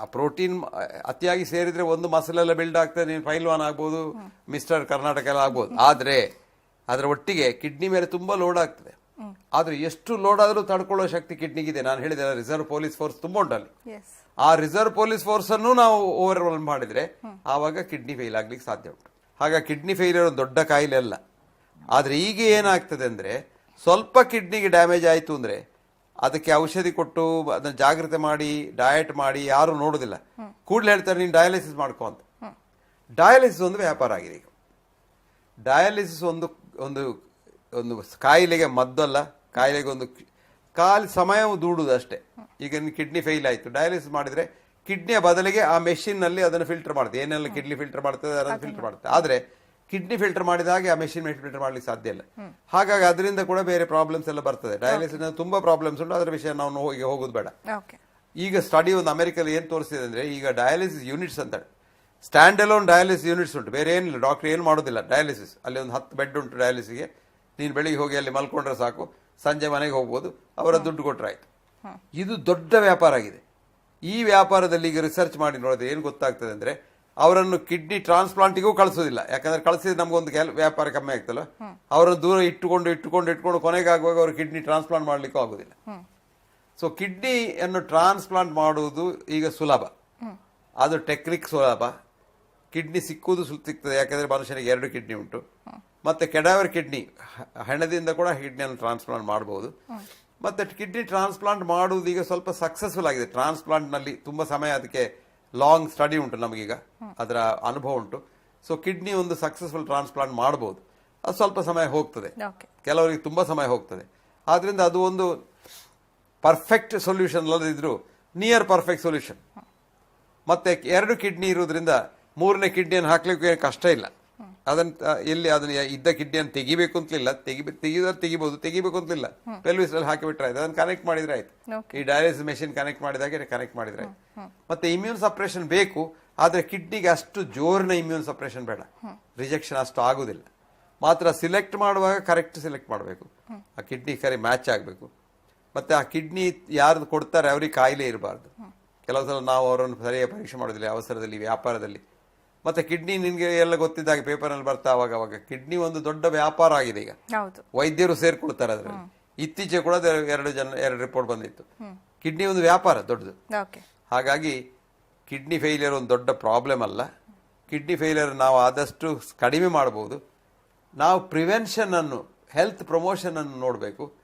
ಆ ಪ್ರೋಟೀನ್ ಅತಿಯಾಗಿ ಸೇರಿದ್ರೆ ಒಂದು ಮಸಲ್ ಎಲ್ಲ ಬಿಲ್ಡ್ ಆಗ್ತದೆ ನೀನು ಫೈಲ್ವಾನ್ ಆಗ್ಬೋದು ಮಿಸ್ಟರ್ ಕರ್ನಾಟಕ ಎಲ್ಲ ಆಗ್ಬೋದು. ಆದ್ರೆ ಅದರ ಒಟ್ಟಿಗೆ ಕಿಡ್ನಿ ಮೇಲೆ ತುಂಬಾ ಲೋಡ್ ಆಗ್ತದೆ. ಆದ್ರೆ ಎಷ್ಟು ಲೋಡ್ ಆದ್ರೂ ತಡ್ಕೊಳ್ಳೋ ಶಕ್ತಿ ಕಿಡ್ನಿಗಿದೆ ನಾನು ಹೇಳಿದೆ ರಿಸರ್ವ್ ಪೊಲೀಸ್ ಫೋರ್ಸ್ ತುಂಬ ಉಂಟಲ್ಲಿ. ಆ ರಿಸರ್ವ್ ಪೊಲೀಸ್ ಫೋರ್ಸ್ ಅನ್ನು ನಾವು ಓವರ್ ಮಾಡಿದ್ರೆ ಆವಾಗ ಕಿಡ್ನಿ ಫೇಲ್ ಆಗ್ಲಿಕ್ಕೆ ಸಾಧ್ಯ ಉಂಟು. ಹಾಗ ಕಿಡ್ನಿ ಫೇಲಿಯರ್ ಒಂದು ದೊಡ್ಡ ಕಾಯಿಲೆ ಅಲ್ಲ. ಆದ್ರೆ ಈಗ ಏನಾಗ್ತದೆ ಅಂದರೆ ಸ್ವಲ್ಪ ಕಿಡ್ನಿಗೆ ಡ್ಯಾಮೇಜ್ ಆಯ್ತು ಅಂದ್ರೆ ಅದಕ್ಕೆ ಔಷಧಿ ಕೊಟ್ಟು ಅದನ್ನ ಜಾಗ್ರತೆ ಮಾಡಿ ಡಯಟ್ ಮಾಡಿ ಯಾರು ನೋಡೋದಿಲ್ಲ. ಕೂಡಲೇ ಹೇಳ್ತಾರೆ ನೀನು ಡಯಾಲಿಸಿಸ್ ಮಾಡ್ಕೋ ಅಂತ. ಡಯಾಲಿಸಿಸ್ ಒಂದು ವ್ಯಾಪಾರ ಆಗಿದೆ ಈಗ. ಡಯಾಲಿಸಿಸ್ ಒಂದು ಒಂದು ಒಂದು ಕಾಯಿಲೆಗೆ ಮದ್ದಲ್ಲ ಕಾಯಿಲೆಗೆ ಒಂದು ಕಾಲು ಸಮಯ ದೂಡುದು ಅಷ್ಟೇ. ಈಗ ನಿನ್ ಕಿಡ್ನಿ ಫೇಲ್ ಆಯ್ತು ಡಯಾಲಿಸಿಸ್ ಮಾಡಿದ್ರೆ ಕಿಡ್ನಿಯ ಬದಲಿಗೆ ಆ ಮೆಷಿನ್ನಲ್ಲಿ ಅದನ್ನು ಫಿಲ್ಟರ್ ಮಾಡುತ್ತೆ ಏನೆಲ್ಲ ಕಿಡ್ನಿ ಫಿಲ್ಟರ್ ಮಾಡ್ತದೆ ಅದನ್ನು ಫಿಲ್ಟರ್ ಮಾಡುತ್ತೆ ಆದ್ರೆ ಕಿಡ್ನಿ ಫಿಲ್ಟರ್ ಮಾಡಿದ ಹಾಗೆ ಆ ಮೆಷಿನ್ ಫಿಲ್ಟರ್ ಮಾಡ್ಲಿಕ್ಕೆ ಸಾಧ್ಯ ಇಲ್ಲ. ಹಾಗಾಗಿ ಅದರಿಂದ ಕೂಡ ಬೇರೆ ಪ್ರಾಬ್ಲಮ್ಸ್ ಎಲ್ಲ ಬರ್ತದೆ. ಡಯಾಲಿಸಿಸ್ ತುಂಬಾ ಪ್ರಾಬ್ಲಮ್ಸ್ ಉಂಟು. ಅದರ ವಿಷಯ ನಾವು ಹೋಗಿ ಹೋಗೋದು ಬೇಡ. ಈಗ ಸ್ಟಡಿ ಒಂದು ಅಮೆರಿಕಲ್ಲಿ ಏನು ತೋರಿಸಿದೆ ಅಂದ್ರೆ ಈಗ ಡಯಾಲಿಸಿಸ್ ಯೂನಿಟ್ಸ್ ಅಂತ ಸ್ಟ್ಯಾಂಡ್ ಅಲೋನ್ ಡಯಾಲಿಸಿಸ್ ಯೂನಿಟ್ಸ್ ಉಂಟು. ಬೇರೆ ಏನಿಲ್ಲ. ಡಾಕ್ಟರ್ ಏನು ಮಾಡೋದಿಲ್ಲ ಡಯಾಲಿಸಿಸ್ ಅಲ್ಲಿ ಒಂದು ಹತ್ತು ಬೆಡ್ ಉಂಟು ಡಯಾಲಿಸಿಸ್ಗೆ ನೀನು ಬೆಳಿಗ್ಗೆ ಹೋಗಿ ಅಲ್ಲಿ ಮಲ್ಕೊಂಡ್ರೆ ಸಾಕು. ಸಂಜೆ ಮನೆಗೆ ಹೋಗ್ಬೋದು. ಅವರ ದುಡ್ಡು ಕೊಟ್ಟರೆ ಆಯ್ತು. ಇದು ದೊಡ್ಡ ವ್ಯಾಪಾರ ಆಗಿದೆ. ಈ ವ್ಯಾಪಾರದಲ್ಲಿ ಈಗ ರಿಸರ್ಚ್ ಮಾಡಿ ನೋಡಿದ್ರೆ ಏನು ಗೊತ್ತಾಗ್ತದೆ ಅಂದ್ರೆ ಅವರನ್ನು ಕಿಡ್ನಿ ಟ್ರಾನ್ಸ್ಪ್ಲಾಂಟಿಗೂ ಕಳಿಸೋದಿಲ್ಲ. ಯಾಕಂದ್ರೆ ಕಳಿಸಿದ್ರೆ ನಮಗೊಂದು ಕೆಲ ವ್ಯಾಪಾರ ಕಮ್ಮಿ ಆಗ್ತಲ್ಲ. ಅವರನ್ನು ದೂರ ಇಟ್ಟುಕೊಂಡು ಇಟ್ಟುಕೊಂಡು ಇಟ್ಕೊಂಡು ಕೊನೆಗೆ ಆಗುವಾಗ ಅವರು ಕಿಡ್ನಿ ಟ್ರಾನ್ಸ್ಪ್ಲಾಂಟ್ ಮಾಡಲಿಕ್ಕೂ ಆಗೋದಿಲ್ಲ. ಸೊ ಕಿಡ್ನಿಯನ್ನು ಟ್ರಾನ್ಸ್ಪ್ಲಾಂಟ್ ಮಾಡುವುದು ಈಗ ಸುಲಭ. ಅದು ಟೆಕ್ನಿಕ್ ಸುಲಭ. ಕಿಡ್ನಿ ಸಿಕ್ಕುವುದು ಸಿಗ್ತದೆ. ಯಾಕಂದ್ರೆ ಮನುಷ್ಯನಿಗೆ ಎರಡು ಕಿಡ್ನಿ ಉಂಟು. ಮತ್ತೆ ಕೆಡಾವರ್ ಕಿಡ್ನಿ ಹೆಣದಿಂದ ಕೂಡ ಕಿಡ್ನಿಯನ್ನು ಟ್ರಾನ್ಸ್ಪ್ಲಾಂಟ್ ಮಾಡಬಹುದು ಮತ್ತೆ ಕಿಡ್ನಿ ಟ್ರಾನ್ಸ್ಪ್ಲಾಂಟ್ ಮಾಡುವುದು ಈಗ ಸ್ವಲ್ಪ ಸಕ್ಸಸ್ಫುಲ್ ಆಗಿದೆ. ಟ್ರಾನ್ಸ್ಪ್ಲಾಂಟ್ನಲ್ಲಿ ತುಂಬಾ ಸಮಯ ಅದಕ್ಕೆ ಲಾಂಗ್ ಸ್ಟಡಿ ಉಂಟು ನಮಗೀಗ. ಅದರ ಅನುಭವ ಉಂಟು. ಸೊ ಕಿಡ್ನಿ ಒಂದು ಸಕ್ಸಸ್ಫುಲ್ ಟ್ರಾನ್ಸ್ಪ್ಲಾಂಟ್ ಮಾಡಬಹುದು ಅದು ಸ್ವಲ್ಪ ಸಮಯ ಹೋಗ್ತದೆ. ಕೆಲವರಿಗೆ ತುಂಬಾ ಸಮಯ ಹೋಗ್ತದೆ. ಆದ್ರಿಂದ ಅದು ಒಂದು ಪರ್ಫೆಕ್ಟ್ ಸೊಲ್ಯೂಷನ್ ಅಲ್ಲದಿದ್ರು ನಿಯರ್ ಪರ್ಫೆಕ್ಟ್ ಸೊಲ್ಯೂಷನ್ ಮತ್ತೆ ಎರಡು ಕಿಡ್ನಿ ಇರೋದ್ರಿಂದ ಮೂರನೇ ಕಿಡ್ನಿಯನ್ನು ಹಾಕ್ಲಿಕ್ಕೆ ಕಷ್ಟ ಇಲ್ಲ. ಅದನ್ನ ಎಲ್ಲಿ ಅದನ್ನ ಇದ್ದ ಕಿಡ್ನಿಯನ್ನು ತೆಗಿಬೇಕು ಅಂತಲಿಲ್ಲ. ತೆಗಿ ತೆಗಿದ್ರೆ ತೆಗಿಬಹುದು ತೆಗಿಬೇಕು ಅಂತಲಿಲ್ಲ. ಪೆಲ್ವಿಸ್ ಅಲ್ಲಿ ಹಾಕಿಬಿಟ್ರೆ ಆಯ್ತು. ಅದನ್ನ ಕನೆಕ್ಟ್ ಮಾಡಿದ್ರೆ ಆಯ್ತು. ಈ ಡಯಾಲಿಸಿಸ್ ಮೆಷಿನ್ ಕನೆಕ್ಟ್ ಮಾಡಿದಾಗ ಕನೆಕ್ಟ್ ಮಾಡಿದ್ರೆ ಆಯ್ತು. ಮತ್ತೆ ಇಮ್ಯೂನ್ ಸಪ್ರೇಷನ್ ಬೇಕು ಆದ್ರೆ ಕಿಡ್ನಿಗೆ ಅಷ್ಟು ಜೋರಿನ ಇಮ್ಯೂನ್ ಸಪ್ರೇಷನ್ ಬೇಡ. ರಿಜೆಕ್ಷನ್ ಅಷ್ಟು ಆಗುದಿಲ್ಲ. ಮಾತ್ರ ಸಿಲೆಕ್ಟ್ ಮಾಡುವಾಗ ಕರೆಕ್ಟ್ ಸಿಲೆಕ್ಟ್ ಮಾಡಬೇಕು. ಆ ಕಿಡ್ನಿ ಕರೆ ಮ್ಯಾಚ್ ಆಗಬೇಕು. ಮತ್ತೆ ಆ ಕಿಡ್ನಿ ಯಾರ್ದು ಕೊಡ್ತಾರೆ ಅವ್ರಿಗೆ ಕಾಯಿಲೆ ಇರಬಾರ್ದು. ಕೆಲವು ಸಲ ನಾವು ಅವರನ್ನು ಸರಿಯಾಗಿ ಪರೀಕ್ಷೆ ಮಾಡೋದಿಲ್ಲ ಅವಸರದಲ್ಲಿ ವ್ಯಾಪಾರದಲ್ಲಿ. ಮತ್ತೆ ಕಿಡ್ನಿ ನಿನ್ಗೆ ಎಲ್ಲ ಗೊತ್ತಿದ್ದಾಗ ಪೇಪರ್ನಲ್ಲಿ ಬರ್ತಾ ಅವಾಗ ಅವಾಗ ಕಿಡ್ನಿ ಒಂದು ದೊಡ್ಡ ವ್ಯಾಪಾರ ಆಗಿದೆ ಈಗ. ವೈದ್ಯರು ಸೇರ್ಕೊಳ್ತಾರೆ ಅದರಲ್ಲಿ. ಇತ್ತೀಚೆಗೆ ಕೂಡ ಎರಡು ಜನ ಎರಡು ರಿಪೋರ್ಟ್ ಬಂದಿತ್ತು. ಕಿಡ್ನಿ ಒಂದು ವ್ಯಾಪಾರ ದೊಡ್ಡದು. ಹಾಗಾಗಿ ಕಿಡ್ನಿ ಫೇಲಿಯರ್ ಒಂದು ದೊಡ್ಡ ಪ್ರಾಬ್ಲಮ್ ಅಲ್ಲ. ಕಿಡ್ನಿ ಫೇಲಿಯರ್ ನಾವು ಆದಷ್ಟು ಕಡಿಮೆ ಮಾಡಬಹುದು ನಾವು ಪ್ರಿವೆನ್ಷನ್ ಅನ್ನು ಹೆಲ್ತ್ ಪ್ರಮೋಷನ್ ಅನ್ನು ನೋಡಬೇಕು.